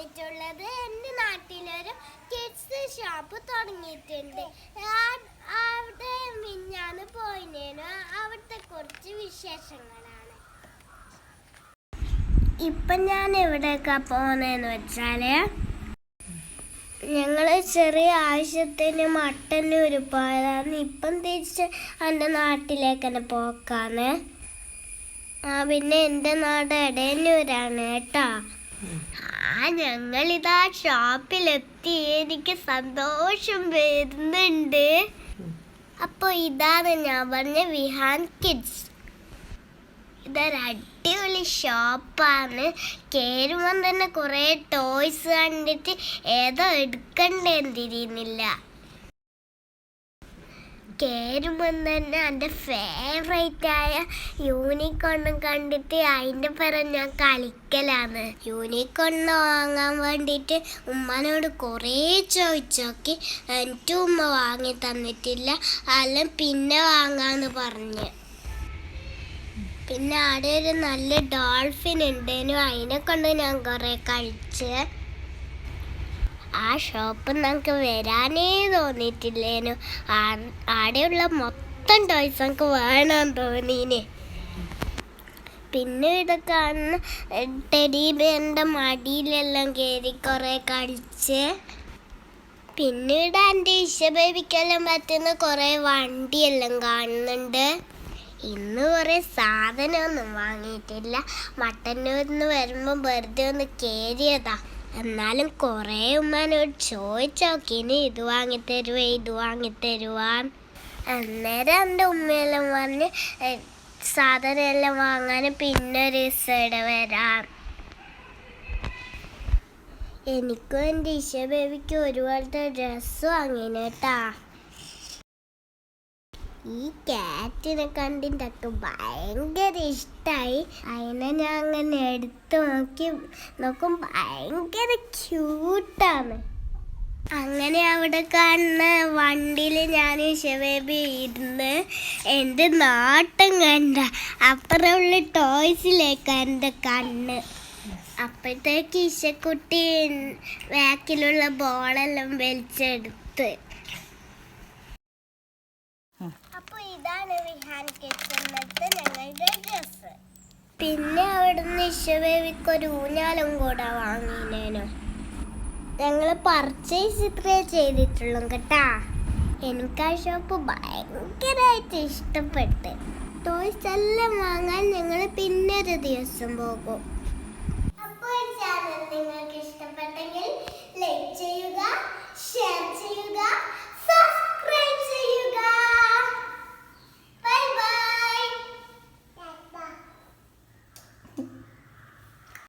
വന്നിട്ടുള്ളത് എന്റെ നാട്ടിലൊരു കിഡ്സ് ഷോപ്പ് തുടങ്ങിയിട്ടുണ്ട്. അവിടെ മിഞ്ഞാന്ന് പോയിനേനു. അവിടുത്തെ കുറച്ച് വിശേഷങ്ങളാണ്. ഇപ്പം ഞാൻ എവിടെയൊക്കെ പോകുന്നതെന്ന് വെച്ചാൽ ഞങ്ങൾ ചെറിയ ആവശ്യത്തിന് മട്ടന്നൂര് പോയതാണ് ഇപ്പം തിരിച്ച് എന്റെ നാട്ടിലേക്ക് തന്നെ പോക്കാന്ന്. ആ പിന്നെ എന്റെ നാട് എടയന്നൂരാണ് കേട്ടോ. ഞങ്ങളിതാ ഷോപ്പിലെത്തി എനിക്ക് സന്തോഷം വരുന്നുണ്ട്. അപ്പോൾ ഇതാണ് ഞാൻ പറഞ്ഞ വിഹാൻ കിഡ്സ് ഇതൊരു അടിപൊളി ഷോപ്പാണ് കയറുമ്പം തന്നെ കുറേ ടോയ്സ് കണ്ടിട്ട് ഏതോ എടുക്കണ്ടേന്ന് തിരിയുന്നില്ല. കയറുമ്പം തന്നെ എന്റെ ഫേവറേറ്റ് ആയ യൂണിക്കോണും കണ്ടിട്ട് അതിന്റെ പുറം ഞാൻ കളിക്കലാണ്. യൂണിക്കോണ് വാങ്ങാൻ വേണ്ടിയിട്ട് ഉമ്മനോട് കുറേ ചോദിച്ചോക്കി എന്റെ ഉമ്മ വാങ്ങി തന്നിട്ടില്ല അല്ല പിന്നെ വാങ്ങാന്ന് പറഞ്ഞ്. പിന്നെ അവിടെ ഒരു നല്ല ഡോൾഫിൻ ഉണ്ടേനു അതിനെ കൊണ്ട് ഞാൻ കുറേ കളിച്ച്. ആ ഷോപ്പ് നമുക്ക് വരാനേ തോന്നിയിട്ടില്ലേനു. ആടെയുള്ള മൊത്തം ടോയ്സ് നമുക്ക് വേണം തോന്നീന് പിന്നെ ഇതൊക്കെ കാണുന്ന ടെഡി ബിയറിന്റെ മടിയിലെല്ലാം കയറി കുറേ കളിച്ച്. പിന്നീട് എന്റെ ഇഷ ബേബിക്കെല്ലാം പറ്റുന്ന കുറേ വണ്ടിയെല്ലാം കാണുന്നുണ്ട്. ഇന്ന് കുറേ സാധനമൊന്നും വാങ്ങിയിട്ടില്ല. മട്ടന്നൂരിൽ നിന്ന് വരുമ്പോൾ വെറുതെ ഒന്ന് കയറിയതാ എന്നാലും കുറെ ഉമ്മാനോട് ചോദിച്ചോക്കി. ഇനി ഇത് വാങ്ങിത്തരുവേ ഇത് വാങ്ങിത്തരുവാൻ അന്നേരം എന്റെ ഉമ്മയെല്ലാം പറഞ്ഞ് "എ, സാധനമെല്ലാം വാങ്ങാൻ പിന്നെ ഒരു ദിവസം വരാം. എനിക്കും എന്റെ ഇഷ ബേബിക്ക് ഒരുപോലത്തെ ഡ്രസ്സ് വാങ്ങിന് കേട്ടാ ഈ കാറ്റിനെ കണ്ടിട്ടൊക്കെ ഭയങ്കര ഇഷ്ടമായി അതിനെ ഞാൻ അങ്ങനെ എടുത്തു നോക്കി നോക്കും. ഭയങ്കര ക്യൂട്ടാണ് അങ്ങനെ അവിടെ കാണുന്ന വണ്ടിയിൽ ഞാൻ ശിവേബി ഇരുന്ന് എന്റെ നാട്ടം കണ്ട. അപ്പുറമുള്ള ടോയ്സിലേക്ക് എന്റെ കണ്ണ്. അപ്പോഴത്തേക്ക് ഇശക്കുട്ടി ബാക്കിലുള്ള ബോളെല്ലാം വലിച്ചെടുത്ത്. അപ്പൊ ഇതാണ് വിഹാൻ കിട്ടുന്നത് ഞങ്ങളുടെ ഡ്രസ്സ്. പിന്നെ അവിടുന്ന് ഇഷബേബിക്ക് ഒരു ഊഞ്ഞാലും കൂടെ വാങ്ങിനേനു ഞങ്ങൾ പർച്ചേസ് ഇത്രേ ചെയ്തിട്ടുള്ളൂ കേട്ടാ. എനിക്ക് ആ ഷോപ്പ് ഭയങ്കരമായിട്ട് ഇഷ്ടപ്പെട്ട്. ടോയ്സ് എല്ലാം വാങ്ങാൻ ഞങ്ങൾ പിന്നെ ഒരു ദിവസം പോകും.